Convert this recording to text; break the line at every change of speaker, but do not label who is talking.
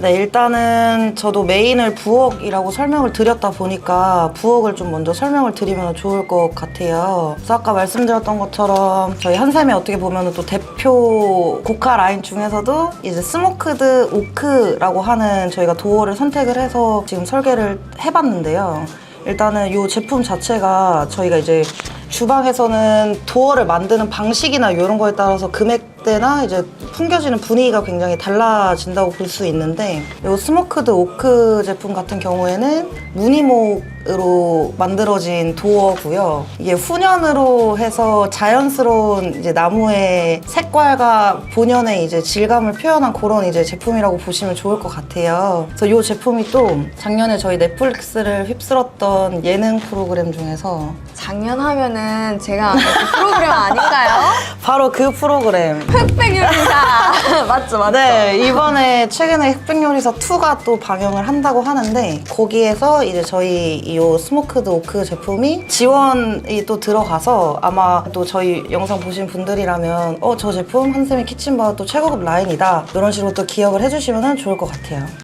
네, 일단은 저도 메인을 부엌이라고 설명을 드렸다 보니까 부엌을 좀 먼저 설명을 드리면 좋을 것 같아요. 그래서 아까 말씀드렸던 것처럼 저희 한샘이 어떻게 보면 또 대표 고가 라인 중에서도 이제 스모크드 오크라고 하는 저희가 도어를 선택을 해서 지금 설계를 해봤는데요. 일단은 이 제품 자체가 저희가 이제 주방에서는 도어를 만드는 방식이나 이런 거에 따라서 금액 대나 이제 풍겨지는 분위기가 굉장히 달라진다고 볼 수 있는데 이 스모크드 오크 제품 같은 경우에는 무늬목으로 만들어진 도어고요. 이게 훈연으로 해서 자연스러운 이제 나무의 색깔과 본연의 이제 질감을 표현한 그런 이제 제품이라고 보시면 좋을 것 같아요. 그래서 이 제품이 또 작년에 저희 넷플릭스를 휩쓸었던 예능 프로그램 중에서
작년 하면은 제가 아는 그 프로그램 아닌가요?
바로 그 프로그램
흑백 요리사 맞죠 맞죠?
네, 이번에 최근에 흑백요리사 2가 또 방영을 한다고 하는데 거기에서 이제 저희 이 스모크드 오크 제품이 지원이 또 들어가서 아마 또 저희 영상 보신 분들이라면 어 저 제품 한샘이 키친바 또 최고급 라인이다 이런 식으로 또 기억을 해주시면 좋을 것 같아요.